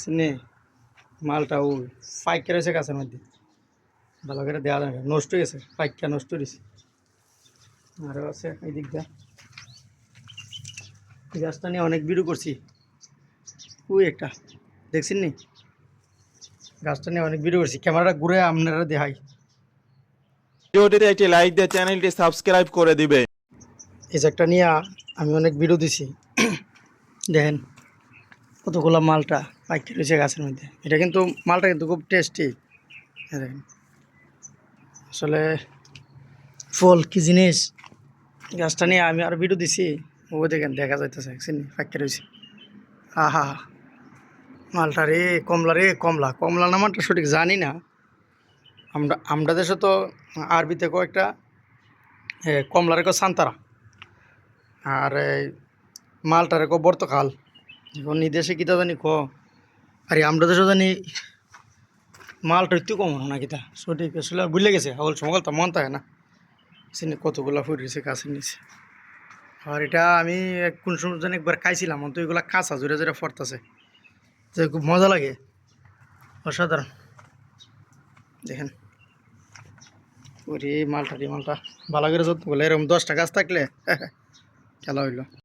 শুনে মালটা ও ফাইকে রয়েছে গাছের মধ্যে। ভালো করে দেওয়া যায় নষ্ট হয়ে গেছে ফাইকা নষ্ট হয়েছে। আরও আছে এই দিকটা এই গাছটা নিয়ে অনেক ভিডিও করছি। ওই একটা। দেখছেন নি? গাছটা নিয়ে অনেক ভিডিও করছি। ক্যামেরাটা ঘুরে আপনারা দেখাই। ভিডিওটিতে একটি লাইক দিয়ে চ্যানেলটি সাবস্ক্রাইব করে দিবে। এই যে একটা নিয়ে আমি অনেক ভিডিও দিছি। দেখেন কতগুলো মালটা। পাইকে রয়েছে গাছের মধ্যে। এটা কিন্তু মালটা কিন্তু খুব টেস্টি আসলে ফল কি জিনিস? গাছটা নিয়ে আমি আর ভিডিও দিছি। ও দেখেন, দেখা যাইতেছে, চিনি পাইকে রয়েছে। আহা! মালটা রে, কমলা রে, কমলা। কমলা নামাটা সঠিক জানি না। আমরা আমরা দেশে তো আরবিতে কয়েকটা কমলার কো সান্তারা। আর এই মালটারে কো বর্তকাল। এখন নিদেশে কিতা জানি ক আরে আমরা দেশে জানি মালটা একটু কম না কিতা সঠিক আসলে ভুলে গেছে। হল সকাল তো মন থাকে না। চিনি কতগুলা ফুটেছে কাছে নিচে আর এটা আমি কোন সময় জানি একবার খাইছিলাম তো এগুলা কাঁচা জোরে জোরে ফরতাছে তো খুব মজা লাগে। অসাধারণ। দেখেন। ওরে মালটা রে মালটা। ভালো করে যত্ন করলে এরকম দশটা গাছ থাকলে খেলা হইল।